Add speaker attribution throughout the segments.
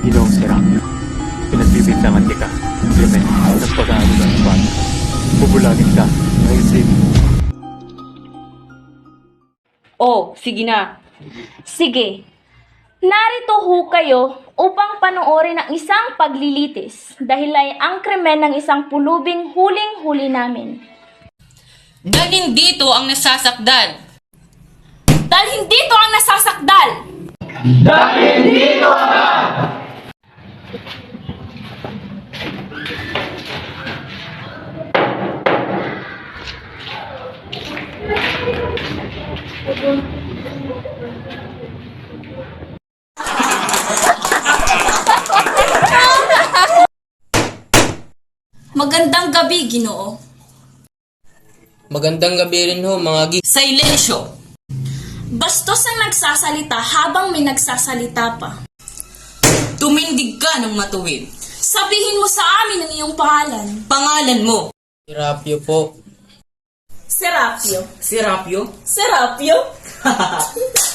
Speaker 1: Ginoong Serapio, pinagbibintangan kita, Clement, ng pag-aaral ng bata. Bubulagin ka, ngayon din.
Speaker 2: Oh, sige na.
Speaker 3: Sige. Narito ho kayo upang panoorin ang isang paglilitis dahil ay ang krimen ng isang pulubing huling-huli namin.
Speaker 2: Dalhin dito ang nasasakdal.
Speaker 3: Dalhin dito ang nasasakdal!
Speaker 2: Magandang gabi, Ginoo.
Speaker 4: Magandang gabi rin ho mga gi...
Speaker 2: Silensyo.
Speaker 3: Bastos ang nagsasalita habang may nagsasalita pa.
Speaker 2: Tumindig ka ng matuwid.
Speaker 3: Sabihin mo sa amin ang iyong pangalan.
Speaker 2: Pangalan mo.
Speaker 4: Serapio po.
Speaker 3: Serapio.
Speaker 2: Serapio.
Speaker 3: Serapio?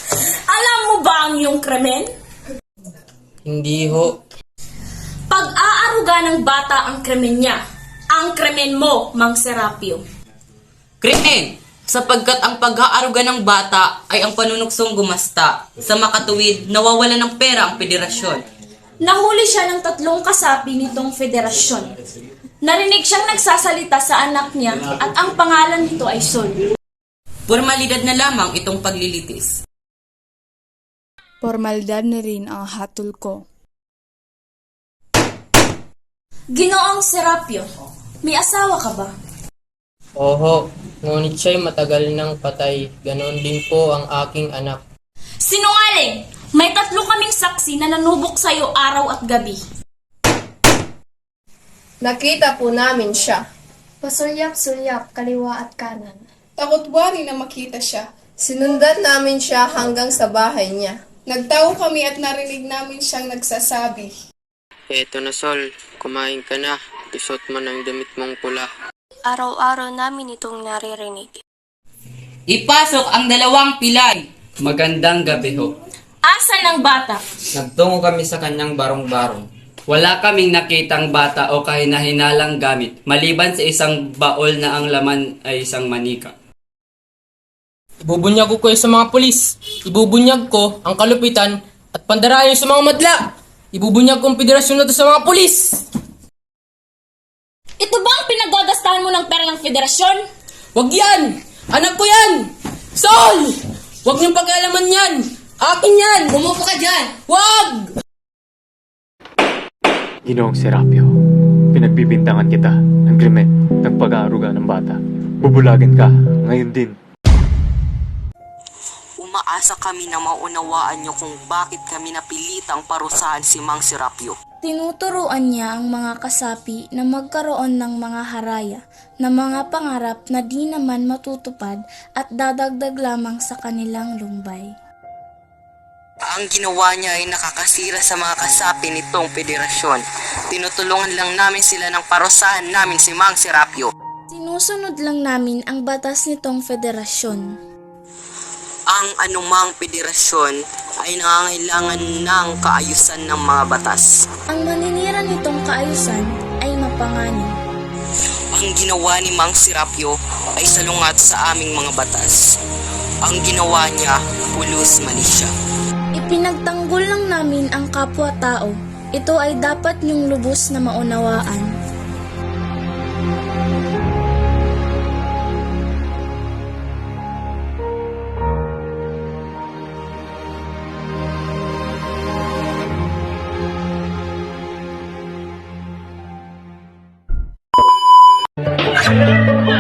Speaker 3: Alam mo ba ang iyong krimen?
Speaker 4: Hindi ho.
Speaker 3: Pag-aaruga ng bata ang krimen niya. Ang krimen mo, Mang Serapio.
Speaker 2: Krimen! Sapagkat ang pag-aaruga ng bata ay ang panunuksong gumasta. Sa makatuwid, nawawala ng pera ang federasyon.
Speaker 3: Nahuli siya ng tatlong kasapi nitong federasyon. Narinig siyang nagsasalita sa anak niya at ang pangalan nito ay Sol.
Speaker 2: Formalidad na lamang itong paglilitis.
Speaker 5: Formalidad na rin ang hatol ko.
Speaker 3: Ginoong Serapio, may asawa ka ba?
Speaker 4: Oho, ngunit siya'y matagal nang patay. Ganon din po ang aking anak.
Speaker 3: Sinungaling! May tatlo kaming saksi na nanubok sa'yo araw at gabi.
Speaker 6: Nakita po namin siya.
Speaker 7: Pasulyap-sulyap, kaliwa at kanan.
Speaker 6: Takot wari na makita siya. Sinundan namin siya hanggang sa bahay niya. Nagtao kami at narinig namin siyang nagsasabi.
Speaker 4: Eto na Sol, kumain ka na. Isot mo ng damit mong pula.
Speaker 7: Araw-araw namin itong naririnig.
Speaker 2: Ipasok ang dalawang pilay.
Speaker 8: Magandang gabi ho.
Speaker 3: Asan ang bata?
Speaker 8: Nagtungo kami sa kanyang barong-barong. Wala kaming nakitang bata o kahinahinalang gamit, maliban sa isang baol na ang laman ay isang manika.
Speaker 4: Ibubunyag ko kayo sa mga pulis. Ibubunyag ko ang kalupitan at pandarayan sa mga madla. Ibubunyag ko ang federasyon na to sa mga pulis.
Speaker 3: Ito ba ang pinagagastahan mo ng pera ng federasyon?
Speaker 4: Wag yan! Anak ko yan! Sol! Wag niyong pag-alaman yan! Akin yan!
Speaker 2: Umupo ka dyan!
Speaker 4: Wag!
Speaker 1: Ginoong Serapio, pinagbibintangan kita, ng Clement, ng pag-aaruga ng bata. Bubulagin ka, ngayon din.
Speaker 2: Umaasa kami na maunawaan niyo kung bakit kami napilitang parusahan si Mang Serapio.
Speaker 7: Tinuturuan niya ang mga kasapi na magkaroon ng mga haraya na mga pangarap na di naman matutupad at dadagdag lamang sa kanilang lumbay.
Speaker 2: Ang ginawa niya ay nakakasira sa mga kasapi nitong federasyon. Tinutulungan lang namin sila ng parusahan namin si Mang Serapio.
Speaker 7: Sinusunod lang namin ang batas nitong federasyon.
Speaker 2: Ang anumang federasyon ay nangangailangan ng kaayusan ng mga batas.
Speaker 7: Ang maninira nitong kaayusan ay mapanganib.
Speaker 2: Ang ginawa ni Mang Serapio ay salungat sa aming mga batas. Ang ginawa niya, pulos malisya.
Speaker 7: Ipinagtanggol lang namin ang kapwa-tao. Ito ay dapat niyong lubos na maunawaan. Thank you.